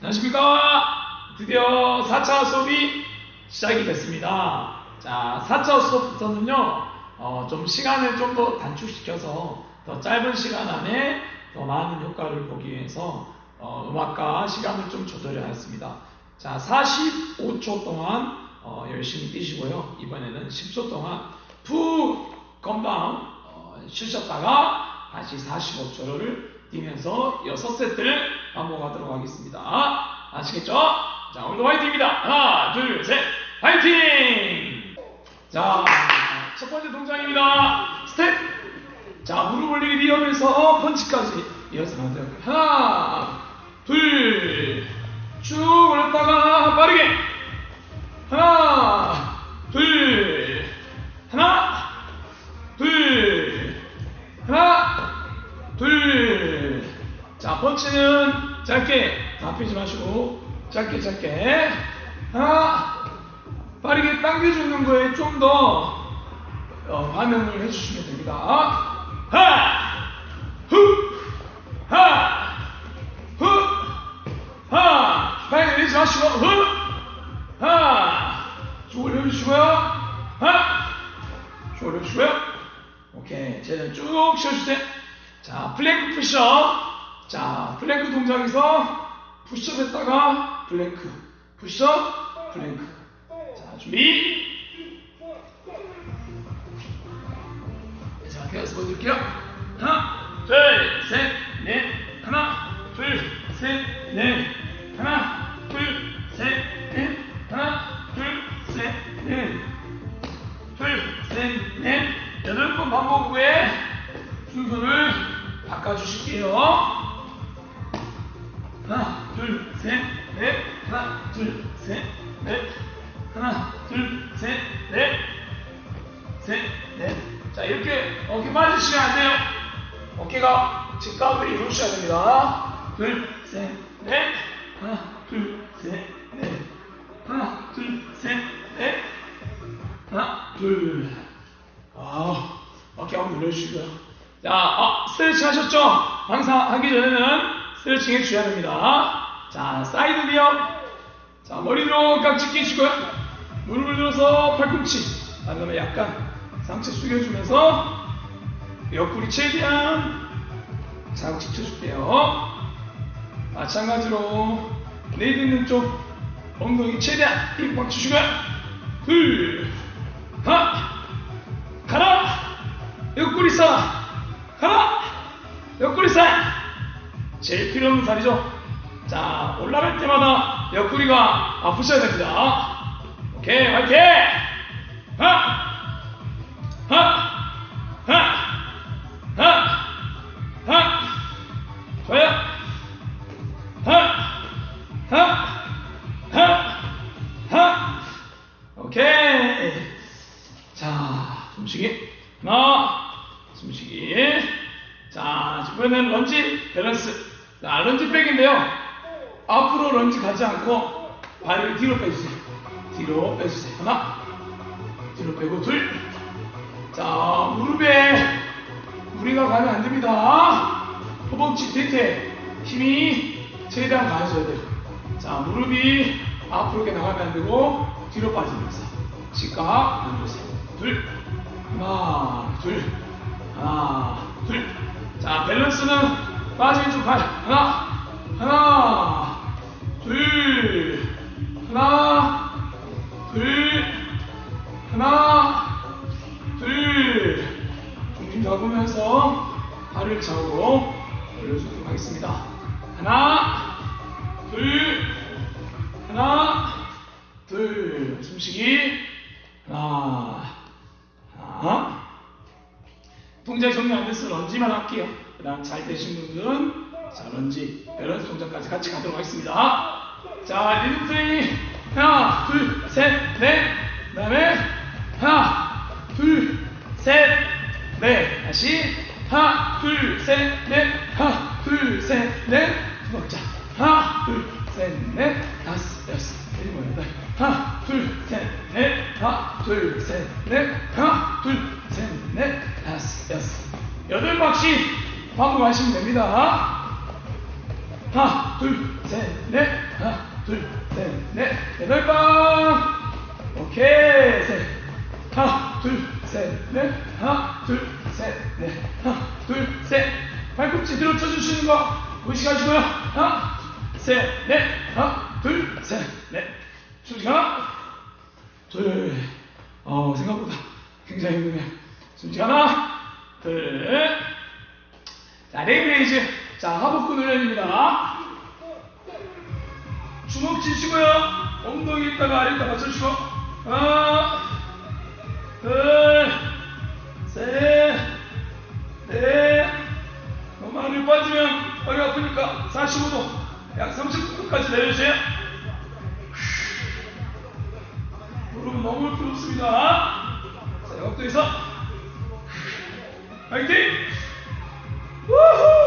안녕하십니까. 드디어 4차 수업이 시작이 됐습니다. 자, 4차 수업부터는요, 어, 좀 시간을 좀 더 단축시켜서 더 짧은 시간 안에 더 많은 효과를 보기 위해서 어, 음악과 시간을 좀 조절해 놨습니다. 자, 45초 동안 어, 열심히 뛰시고요. 이번에는 10초 동안 푹 건방 어, 쉬셨다가 다시 45초를 뛰면서 6세트를 반복하도록 하겠습니다. 아시겠죠? 자, 오늘도 화이팅입니다. 하나, 둘, 셋, 화이팅! 자, 첫 번째 동작입니다. 스텝! 자, 무릎 올리기 이어면서 펀치까지 이어서 만들어요. 하나, 둘, 쭉 올렸다가 빠르게. 하나, 펀치는 짧게 잡히지 마시고, 짧게, 짧게. 하나, 빠르게 당겨주는 거에 좀 더, 어, 반응을 해주시면 됩니다. 하! 후! 하! 후! 하! 빨리 내리지 마시고, 후! 하! 쭉 올려주시고요. 하! 쭉 올려주시고요. 오케이. 제대로 쭉 쉬어주세요. 자, 플랭크 푸시업. 자, 플랭크 동작에서 푸시업 했다가 플랭크. 푸시업, 플랭크. 자, 준비. 자, 계속 보여드릴게요. 하나, 둘, 셋, 넷. 하나, 둘, 셋, 넷. 직각을 이루셔야 됩니다. 둘, 셋, 넷. 하나, 둘, 셋, 넷. 하나, 둘, 셋, 넷. 하나, 둘. 아, 어깨 한번 눌러주시고요. 자, 아, 스트레칭 하셨죠? 항상 하기 전에는 스트레칭 해주셔야 됩니다. 자, 사이드 비업. 자, 머리 들어 깍지 끼시고요. 무릎을 들어서 팔꿈치. 그 다음에 약간 상체 숙여주면서 옆구리 최대한 자극 시켜줄게요. 마찬가지로 내일 있는 쪽 엉덩이 최대한 힘 주시고요. 둘, 하나, 하나, 옆구리 싸, 하나, 옆구리 싸. 제일 필요 없는 살이죠. 자, 올라갈 때마다 옆구리가 아프셔야 됩니다. 오케이, 화이팅! 하나, 하나, 자, 런지 백인데요. 앞으로 런지 가지 않고 발을 뒤로 빼주세요. 뒤로 빼주세요. 하나, 뒤로 빼고 둘. 자, 무릎에 무리가 가면 안 됩니다. 허벅지 뒤에 힘이 최대한 가해줘야 돼요. 자, 무릎이 앞으로 이렇게 나가면 안 되고 뒤로 빠지면서 직각 눌러주세요. 둘, 하나, 둘, 하나, 둘. 자, 밸런스는 빠지는 쪽 발. 하나, 하나, 둘, 하나, 둘, 하나, 둘. 중심 잡으면서 발을 좌우로 올려주도록 하겠습니다. 하나, 둘, 하나, 둘. 숨쉬기. 하나, 하나. 동작 정리 안 돼서 런지만 할게요. 그 다음 잘 되신 분들은 자 런지, 밸런스 동작까지 같이 가도록 하겠습니다. 자 리듬 트레이닝 하나, 둘, 셋, 넷. 그 다음에 하나, 둘, 셋, 넷. 다시 하나, 둘, 셋, 넷. 하나, 둘, 셋, 넷. 두 박자. 하나, 둘, 셋, 넷. 다섯, 여섯, 일곱, 여덟. 하나, 둘, 셋, 넷. 하나, 둘, 셋, 넷. 하나, 둘, 셋, 넷. 다섯, 여섯. 여덟 박씩 반복하시면 됩니다. 하나, 둘, 셋, 넷. 하나, 둘, 셋, 넷, 여덟 번. 오케이, 셋. 하나, 둘, 셋, 넷. 하나, 둘, 셋, 넷. 하나, 둘, 셋. 발꿈치 뒤로 쳐주시는 거 의식하시고요. 하나, 셋, 넷. 하나, 둘, 셋, 넷. 숨. 하나, 둘. 어, 생각보다 굉장히 힘드네요. 숨쉬 하나, 둘. 자, 레이브레이즈. 자, 하복근 훈련입니다. 주먹 치시고요. 엉덩이 있다가 아래 있다가 쳐주시고. 하나, 둘, 셋, 넷. 너무 안을 빠지면 허리 아프니까 45도, 약 30도까지 내려주세요. 무릎은 너무 필요 없습니다. 자, 역도에서 파이팅! 우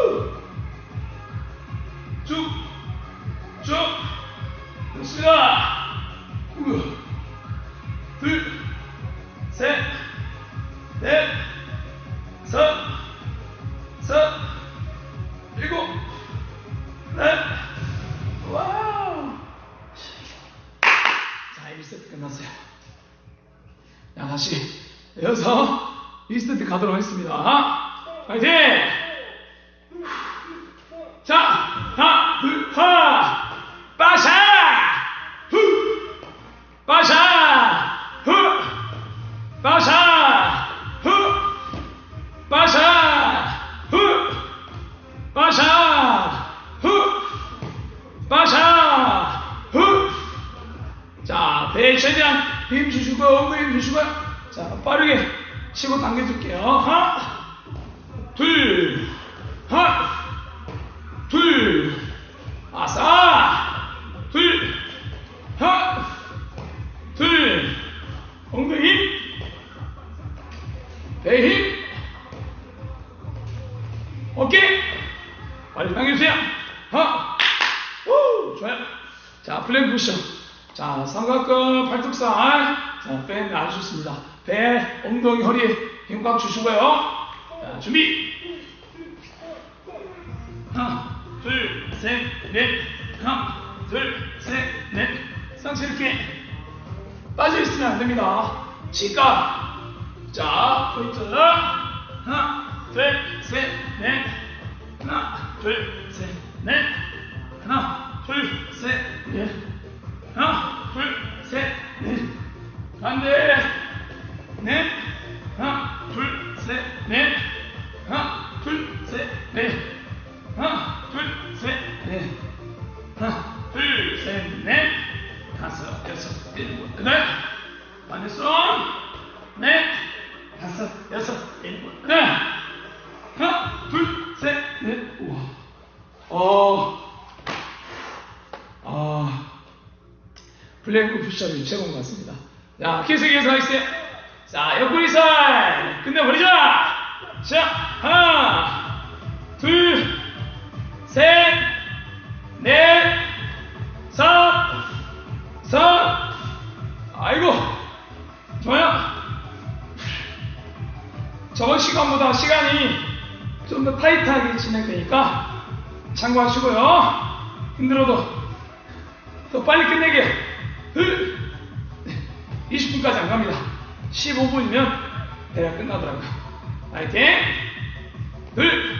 자, 삼각근 팔뚝살. 자, 배 아주 좋습니다. 배, 엉덩이, 허리에 힘꽉 주시고요. 자, 준비. 하나, 둘, 셋, 넷. 하나, 둘, 셋, 넷. 상체 이렇게 빠져 있으면 안 됩니다. 치과. 자, 포인트. 하나, 둘, 셋, 넷. 하나, 둘, 셋, 넷. 하나, 둘, 셋, 넷. 하나, 둘, 셋, 넷. 반대. 넷. 하나, 둘, 셋, 넷. 하나, 둘, 셋, 넷. 하나, 둘, 셋, 넷. 하나, 둘, 셋, 넷. 다섯, 여섯, 일곱, 여덟. 반대 손. 넷. 다섯, 여섯, 일곱, 여덟. 하나, 둘, 셋, 넷. 우와. 어. 아. 블랙 푸시업이 최고인 것 같습니다. 자, 계속해서 하겠어요. 자, 옆구리 살 끝내버리자. 자, 하나, 둘, 셋, 넷, 섯, 섯. 아이고, 좋아요. 저번 시간보다 시간이 좀 더 타이트하게 진행되니까 참고하시고요. 힘들어도 더 빨리 끝내게. 둘, 20분까지 안 갑니다. 15분이면 대략 끝나더라고요. 파이팅! 둘, 둘,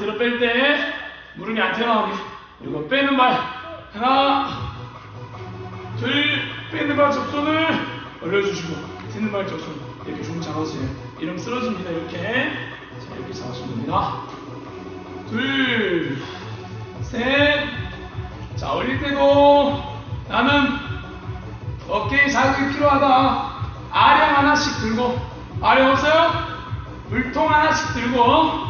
들어 뺄 때 무릎이 안 튀어나오게. 그리고 빼는 발. 하나, 둘, 빼는 발 접선을 올려주시고, 드는 발 접선. 이렇게 좀 잡아주세요. 이러면 쓰러집니다. 이렇게. 자, 이렇게 잡아주면 됩니다. 둘, 셋. 자, 올릴 때도 나는 어깨에 자극이 필요하다. 아령 하나씩 들고, 아령 없어요? 물통 하나씩 들고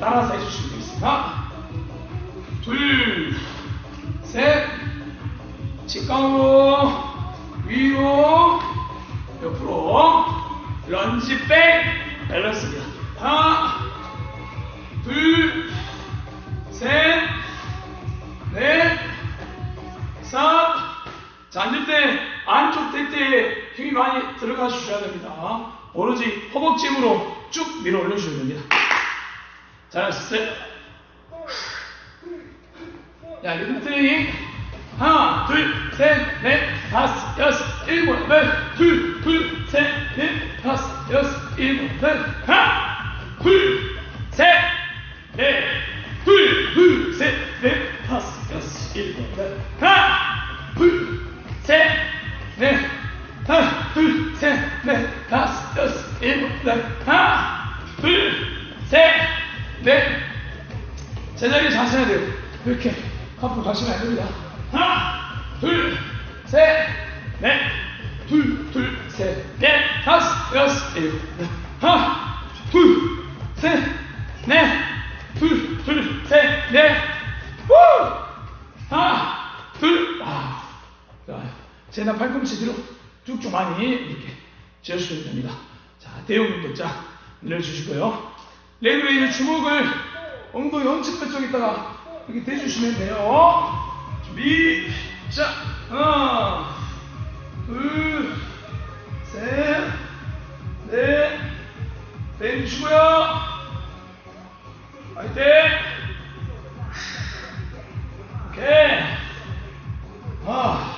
따라서 해주시면 되겠습니다. 둘, 셋, 직각으로 위로 옆으로 런지 백 밸런스입니다. 하나, 둘, 셋, 넷, 사. 자, 앉을 때 안쪽 대때 힘이 많이 들어가 주셔야 됩니다. 오로지 허벅지 힘으로 쭉 밀어 올려주셔야 됩니다. 잘하셨어요? 자, 리듬 트레이닝. 하나, 둘, 셋, 넷, 다섯, 여섯, 일곱, 여덟, 둘, 둘, 셋, 넷, 다섯, 여섯, 일곱, 여 자세해야 돼요. 이렇게 앞으로 가시면 안 됩니다. 하나, 둘, 셋, 넷, 둘, 둘, 셋, 넷, 다섯, 여섯, 일곱. 하나, 둘, 셋, 넷, 둘, 둘, 셋, 넷, 후! 하나, 둘, 아, 자, 제나 팔꿈치 뒤로 쭉쭉 많이 이렇게 지어주시면 됩니다. 자, 대용 운동자 늘려주시고요. 레그웨이는 주먹을 엉덩이 엄지뼈 쪽에다가 이렇게 대주시면 돼요. 준비, 자, 하나, 둘, 셋, 넷, 내주시고요. 화이팅! 오케이. 아,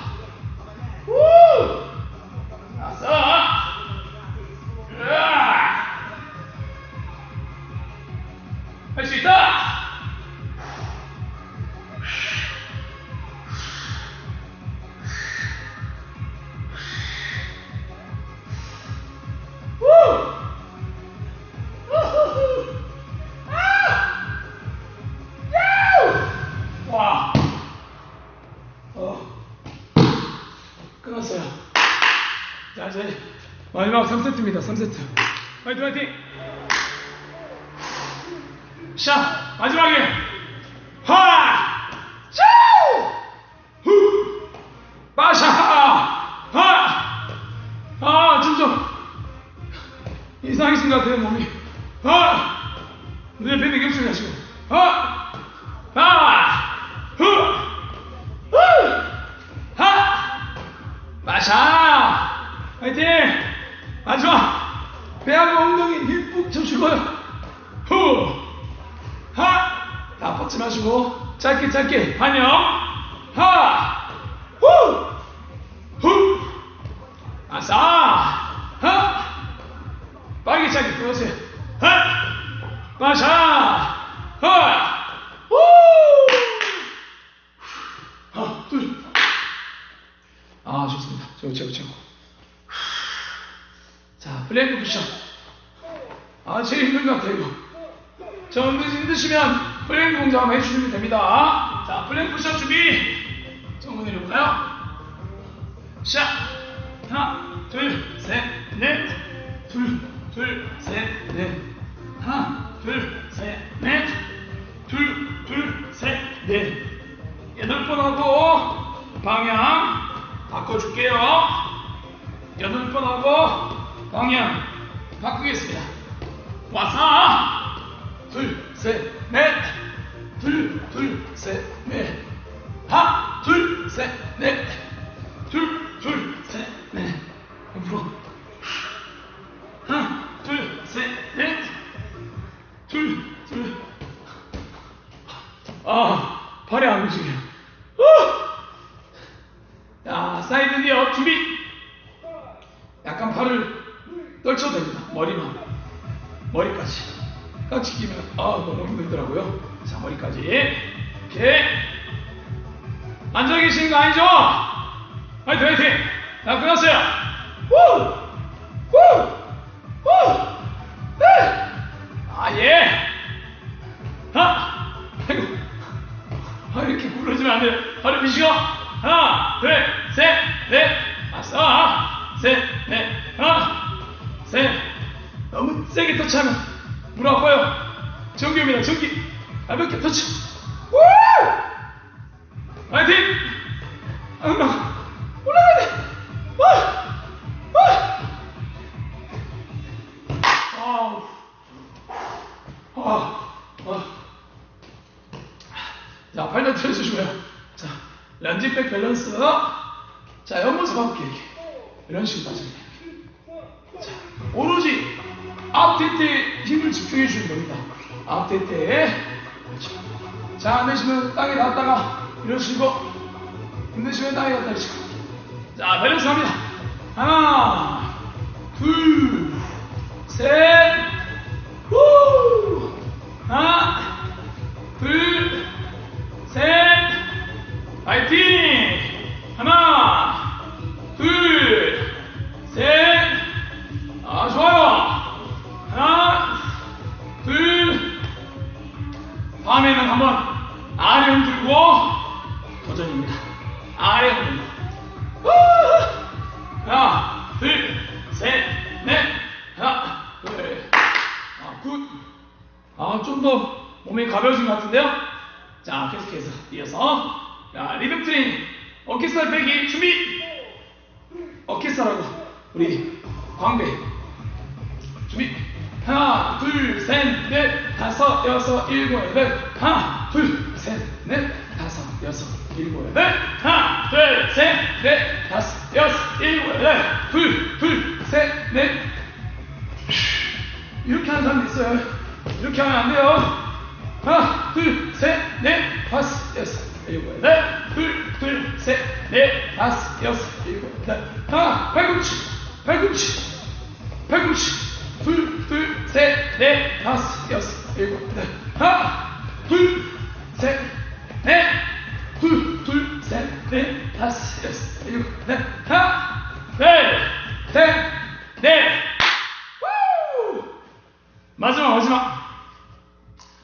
Hazreti 아싸! 하! 빠르게 짧게 들어오세요. 하! 마샤! 하! 후! 하나, 둘. 아, 좋습니다. 최고, 최고, 최고. 자, 플랭크 쿠션. 아, 제일 힘든 것 같아요, 이거. 저 힘드- 힘드시면 플랭크 동작 한번 해주시면 됩니다. 자, 플랭크 쿠션 준비. 정문 내려볼까요? 자, 하나, 둘, 셋, 넷. 둘, 둘, 셋, 넷. 발이 안 움직여. 어! 자, 사이드 기어 준비. 약간 발을 떨쳐도 됩니다. 머리만. 머리까지. 같이 끼면, 아, 너무 힘들더라고요. 자, 머리까지. 이렇게. 앉아 계시는 거 아니죠? 화이팅, 화이팅! 자, 끝났어요. 후! 후! 셋, 넷. 하나, 셋. 너무 세게 터치하면 물 아파요. 전기입니다, 전기. 가볍게 터치. 됩니다. 앞뒤에 그렇죠. 자, 안 되시면 땅에 닿았다가 이러시고 힘드시면 땅에 닿다 이러시고 자, 밸런스 합니다. 하나, 둘, 셋, 후! 하나, 둘, 셋, 파이팅! 이어서. 자, 리듬 트레이닝. 어깨살 빼기 준비! 어깨살하고 우리 광배. 준비. 하나, 둘, 셋, 넷, 다섯, 여섯, 일곱, 여덟. 하나, 둘, 셋, 넷, 다섯, 여섯, 일곱, 여덟. 하나, 둘, 셋, 넷, 다섯, 여섯, 일곱, 여덟. 둘, 둘, 셋, 넷. 이렇게 하는 사람도 있어요. 이렇게 하면 안 돼요. 하나, 둘, 셋, 넷, 다섯, 여섯, 일곱, 여덟. 둘, 둘, 셋, 넷, 다섯, 여섯, 일곱, 여덟. 하나, 팔꿈치, 팔꿈치, 팔꿈치. 둘, 둘, 셋, 넷, 다섯, 여섯, 일곱, 여덟. 하나, 둘, 셋, 넷, 둘, 둘, 셋, 넷, 다섯, 여섯, 일곱, 여덟. 하나, 둘, 셋, 넷. 우! 마지막, 마지막.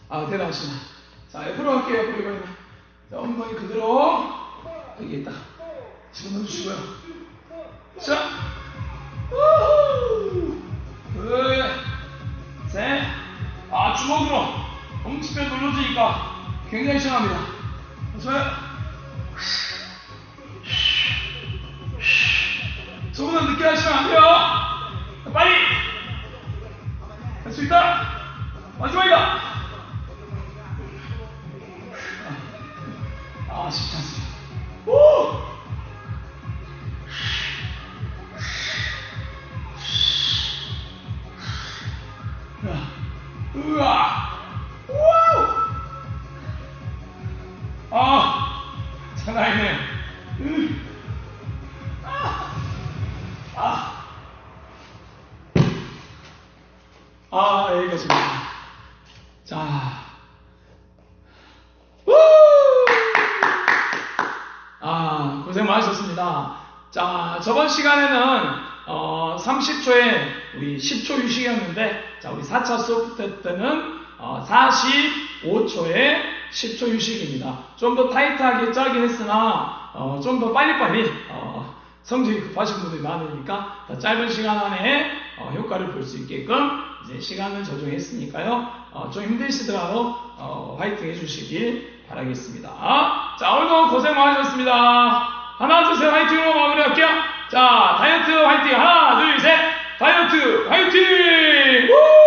아, 대단하시네. 자, 옆으로 갈게요, 옆으로 이번에는. 자, 엉덩이 그대로 여기 있다. 집어넣어 주시고요. 자, 우후! 둘, 셋. 아, 주먹으로 엄지뼈 눌러주니까 굉장히 시원합니다. 좋아요. 조금만 늦게 하시면 안 돼요. 빨리! 할 수 있다! 마지막이다! 10초에 우리 10초 유식이었는데 자 우리 4차 수업 때는 어, 45초에 10초 유식입니다. 좀 더 타이트하게 짜긴 했으나 어, 좀 더 빨리빨리 어, 성적이 급하신 분들이 많으니까 더 짧은 시간 안에 어, 효과를 볼 수 있게끔 이제 시간을 조정했으니까요. 어, 좀 힘드시더라도 어, 화이팅 해주시길 바라겠습니다. 자 오늘도 고생 많으셨습니다. 하나 둘 셋 화이팅으로 마무리할게요. 자 다이어트 화이팅 하나 둘 셋. 다이어트 화이팅! 우!